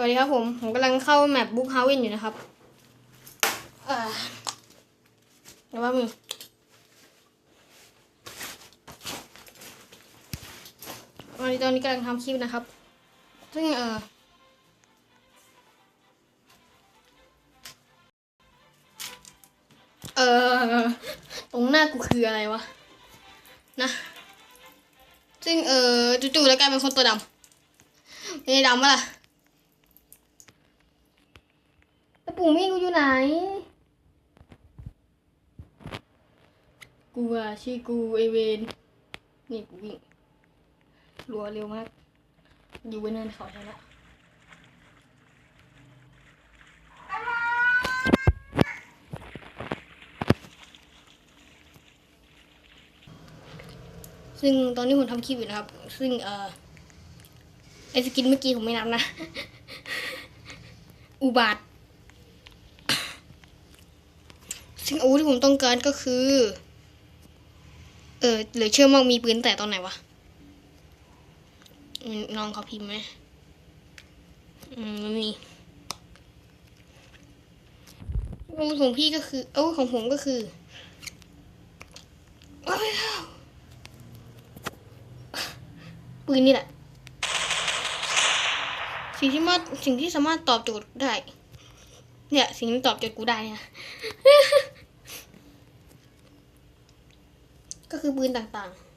วัสดีครับผม ผมกำลังเข้าแมปบุ๊กฮาวินอยู่นะครับเอ่อเดี๋ยวว่ามึงวันนี้ตอนนี้กำลังทำคลิปนะครับ ซึ่งเออเออตรงหน้ากูคืออะไรวะ นะ ซึ่งเออจู่ๆแล้วกลายเป็นคนตัวดำไม่ได้ดำปะล่ะ แล้ว ปู่มี่กูอยู่ไหน กูอะชื่อกูไอเวนนี่กูวิ่งรัวเร็วมาก อยู่บนเนินเขาใช่ไหมซึ่งตอนนี้ผมทำคลิปอยู่นะครับ ซึ่งเออไอสกินเมื่อกี้ผมไม่นับนะ อุบาท ซึ่งอาวุธที่ผมต้องการก็คือ เออเหลือเชื่อมากมีปืนแต่ตอนไหนวะน้องเขาพิมพ์ไหมอืมไม่มีอาวุธของพี่ก็คืออาวุธของผมก็คือปืนนี่แหละสิ่งที่มาสิ่งที่สามารถตอบโจทย์ได้ เนี่ย สิ่งที่ตอบโจทย์กูได้เนี่ย ก็คือปืนต่างๆ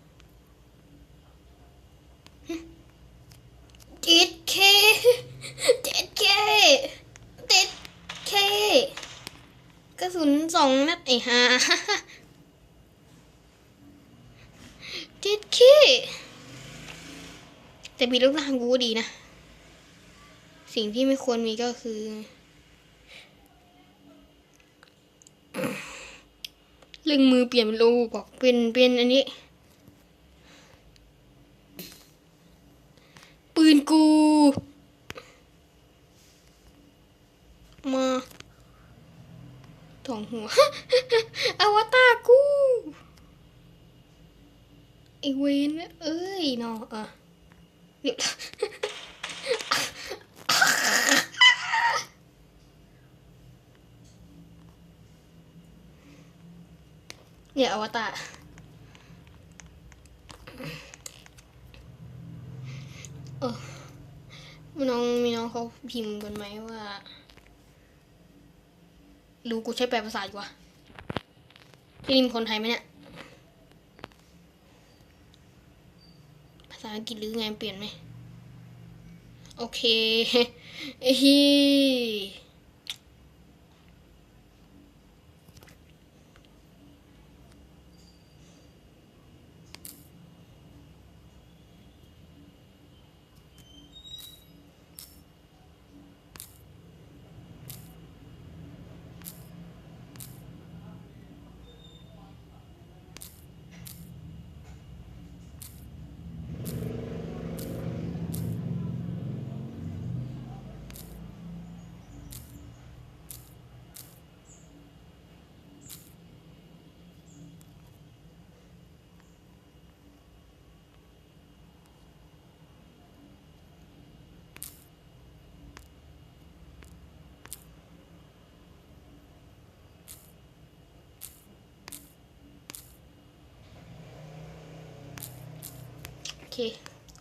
จิตเคจิตเคจิตเคกระสุนสองนัดไอ้ห่าจิตเคแต่ปีรูปร่างกูดีนะ สิ่งที่ไม่ควรมีก็คือ เร่งมือเปลี่ยนเป็นโลบอกเป็นเป็นอันนี้ ปืนกู มาถองหัว อวตารกูไอเวนเอ้ยนาะอะเดี๋ยว เนี่ยอวตารเออมีน้องมีน้องเขาพิมพ์กันไหมว่ารู้กูใช้แปลภาษาอยู่วะที่นี่มีคนไทยไหมเนี่ยภาษาอังกฤษหรือไงเปลี่ยนไหมโอเคเอ้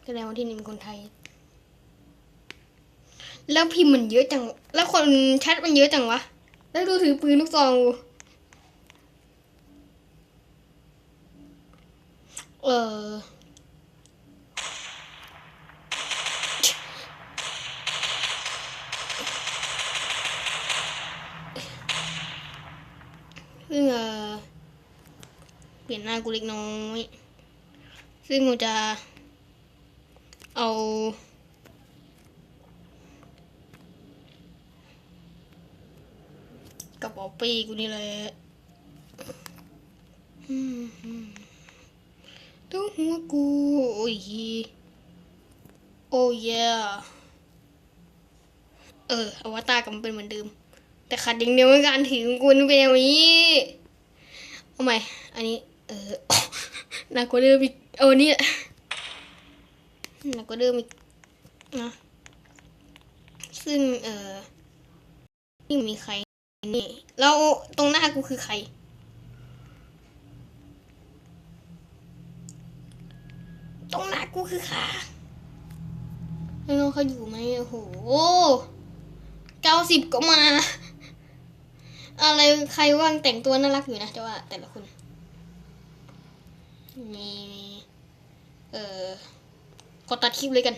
แสดงว่าที่นี่เป็นคนไทย แล้วพิมพ์มันเยอะจัง แล้วคนแชทมันเยอะจังวะ แล้วดูถือปืนลูกซองเออซึ่งเออเปลี่ยนหน้ากูเล็กน้อย ซึ่งกูจะ เอา กระเป๋าปีกูนี่แหละต้องหัวกู โอ้ย โอ้ยเออ อวตารกลับมาเป็นเหมือนเดิม แต่ขัดอย่างเดียวในการถือของกูเป็นอย่างนี้เอาใหม่ อันนี้ เออหนักกว่าเดิมอีกเออนนี้แหละหนักกว่าเดิมอีกนะซึ่งเออนี่มีใครนี่แล้วตรงหน้ากูคือใคร ตรงหน้ากูคือใครไม่รู้เขาอยู่ไหมโอ้โหเก้าสิบก็มา อะไรใครว่างแต่งตัวน่ารักอยู่นะแต่ว่าแต่ละคนมี ขอตัดคลิปเลยกัน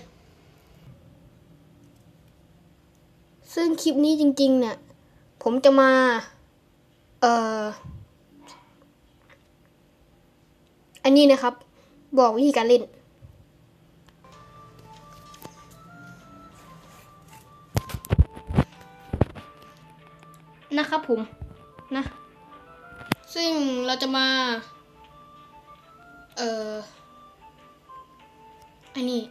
ซึ่งคลิปนี้จริง ๆ เนี่ย ผมจะมา เอ่อ อันนี้นะครับ บอกวิธีการเล่น นะครับผมนะ ซึ่งเราจะมา เอ่อ อันนี้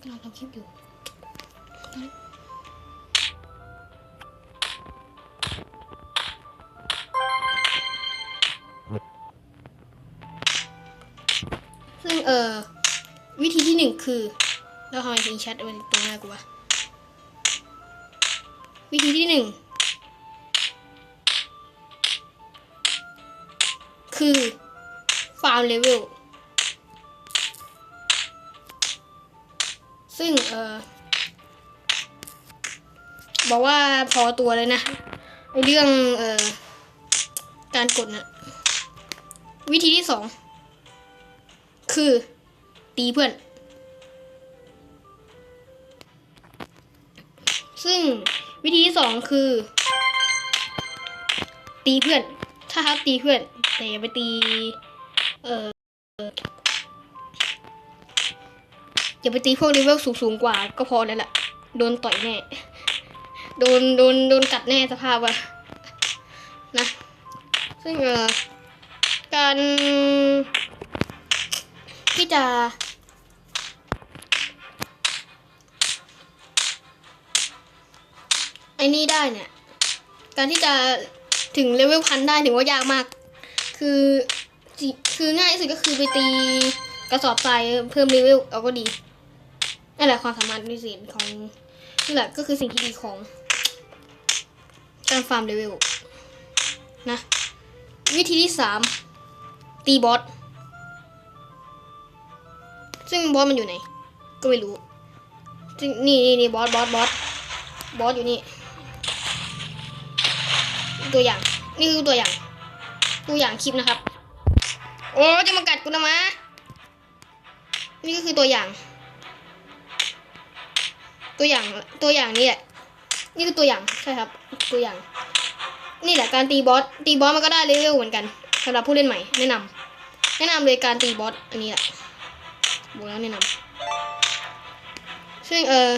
กำลังทำคลิปอยู่ซึ่งเอ่อวิธีที่หนึ่งคือแล้วทำไมถึงแชทมันตรงหน้ากูวะวิธีที่หนึ่ง คือฟาร์มเลเวลซึ่งเออบอกว่าพอตัวเลยนะไอเรื่องเออการกดนะวิธีที่สองคือ ตีเพื่อน ซึ่งวิธีที่สองคือ ตีเพื่อน ถ้าครับตีเพื่อน แต่อย่าไปตี เอออย่าไปตีพวกเลเวลสูงๆกว่า ก็พอแล้วล่ะ โดนต่อยแน่ โดนโดนโดนกัดแน่สภาพอะนะ ซึ่งเออการที่จะไอ้นี่ได้เนี่ย การที่จะ ถึงเลเวลพันได้ถือว่ายากมาก คือคือง่ายที่สุดก็คือไปตีกระสอบทรายเพิ่มเลเวลเอาก็ดีนั่นแหละความสามารถพิเศษของนี่แหละก็คือสิ่งที่ดีของการฟาร์มเลเวลนะวิธีที่สามตีบอสซึ่งบอสมันอยู่ไหน ก็ไม่รู้ซึ่งนี่นี่นี่บอสบอสบอสบอสอยู่นี่ ตัวอย่าง นี่คือตัวอย่าง ตัวอย่างคลิปนะครับ โอ้จะมากัดกูนะมะ นี่ก็คือตัวอย่าง ตัวอย่าง ตัวอย่างนี่แหละ นี่คือตัวอย่าง ใช่ครับ ตัวอย่าง นี่แหละการตีบอส ตีบอสมันก็ได้เลเวลเหมือนกันสำหรับผู้เล่นใหม่ แนะนำแนะนำเลยการตีบอสอันนี้แหละบอกแล้วแนะนำซึ่งเออ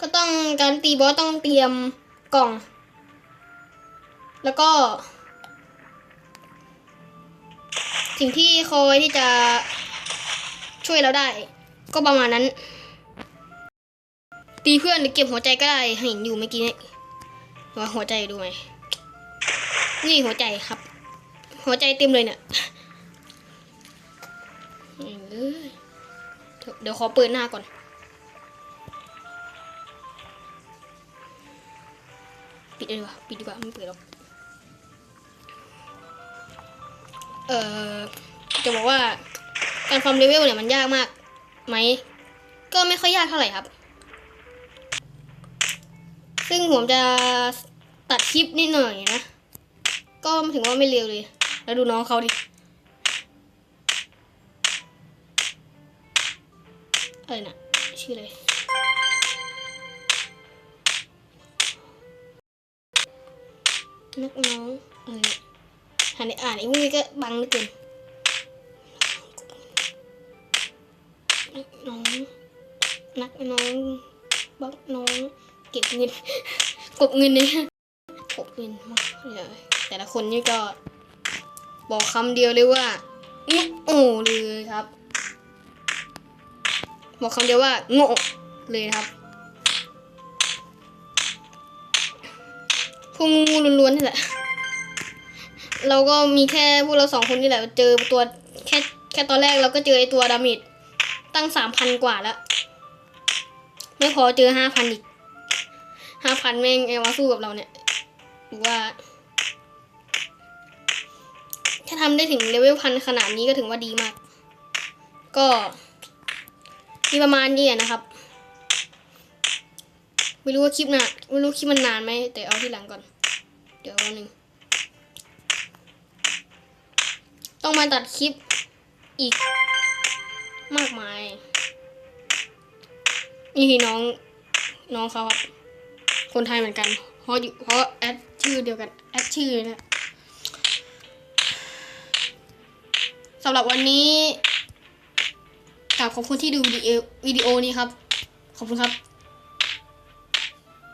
ก็ต้องการตีบอสต้องเตรียมกล่อง แล้วก็ สิ่งที่คอยที่จะช่วยเราได้ ก็ประมาณนั้น ตีเพื่อนหรือเก็บหัวใจก็ได้เห็นอยู่เมื่อกี้นี่ว่าหัวใจดูไหมนี่หัวใจครับ หัวใจเต็มเลยเนี่ยเดี๋ยวขอเปิดหน้าก่อน ปิดเลยดีกว่าปิดดีกว่าไม่เปิดหรอก อ่อจะบอกว่าการฟาร์มเลเวลเนี่ยมันยากมากไหม ก็ไม่ค่อยยากเท่าไหร่ครับ ซึ่งผมจะตัดคลิปนิดหน่อยนะ ก็ถือว่าไม่เร็วเลย แล้วดูน้องเขาดิอะไรนะชื่ออะไรนักน้องอะไร เนี่ยหันไปอ่านไอ้พวกนี้ก็บังเหลือเกินน้อง นักน้องบักน้อง เก็บเงิน กบเงินเนี่ยกบเงินมากเลยแต่ละคนนี่ก็ บอกคำเดียวเลยว่าโง่เลยครับ บอกคำเดียวว่าโง่เลยครับพวกงูล้วนๆนี่แหละ เราก็มีแค่พวกเราสองคนนี่แหละเจอตัวแค่แค่ตอนแรกเราก็เจอไอตัวดาเมจตั้งสามพันกว่าแล้ว ไม่พอเจอห้าพันอีกห้าพันแม่งเอมาสู้กับเราเนี่ยหรือว่า ถ้าทำได้ถึงเลเวลพันขนาดนี้ก็ถือว่าดีมาก ก็มีประมาณนี้นะครับ ไม่รู้ว่าคลิปนานไม่รู้คลิปมันนานไหมแต่เอาที่หลังก่อน เดี๋ยววันหนึ่ง ต้องมาตัดคลิปอีกมากมาย นี่คือน้องน้องเขาครับ คนไทยเหมือนกัน เพราะอยู่เพราะแอดชื่อเดียวกัน แอดชื่อนะสำหรับวันนี้กราบขอบคุณที่ดูวิดีโอวิดีโอนี้ครับ ขอบคุณครับ